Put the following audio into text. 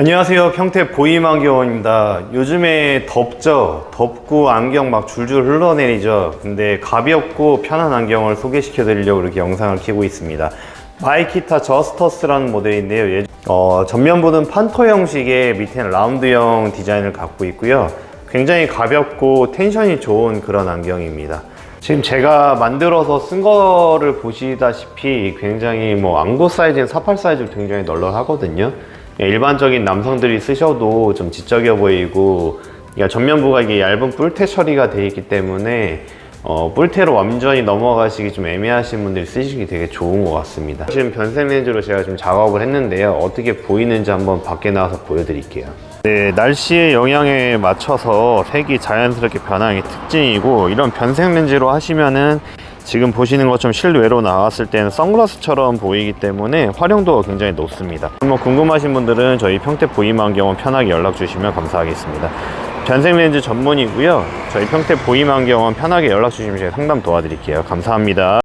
안녕하세요. 평택 보이망경원입니다. 요즘에 덥죠? 덥고 안경 막 줄줄 흘러내리죠? 근데 가볍고 편한 안경을 소개시켜 드리려고 이렇게 영상을 켜고 있습니다. 마이키타 저스터스라는 모델인데요. 예- 어, 전면부는 판토 형식의 밑에는 라운드형 디자인을 갖고 있고요. 굉장히 가볍고 텐션이 좋은 그런 안경입니다. 지금 제가 만들어서 쓴 거를 보시다시피 굉장히 뭐 안구 사이즈는 48 사이즈로 굉장히 널널하거든요. 예, 일반적인 남성들이 쓰셔도 좀 지적해 보이고 그러니까 전면부가 이게 얇은 뿔테 처리가 되어 있기 때문에 어, 뿔테로 완전히 넘어가시기 좀 애매하신 분들이 쓰시기 되게 좋은 것 같습니다. 지금 변색 렌즈로 제가 좀 작업을 했는데요. 어떻게 보이는지 한번 밖에 나와서 보여드릴게요. 네, 날씨의 영향에 맞춰서 색이 자연스럽게 변하는 게 특징이고 이런 변색 렌즈로 하시면은 지금 보시는 것처럼 실외로 나왔을 때는 선글라스처럼 보이기 때문에 활용도가 굉장히 높습니다. 뭐 궁금하신 분들은 저희 평택 보이망경원 편하게 연락 주시면 감사하겠습니다. 변색 렌즈 전문이고요. 저희 평택 보이망경원 편하게 연락 주시면 제가 상담 도와드릴게요. 감사합니다.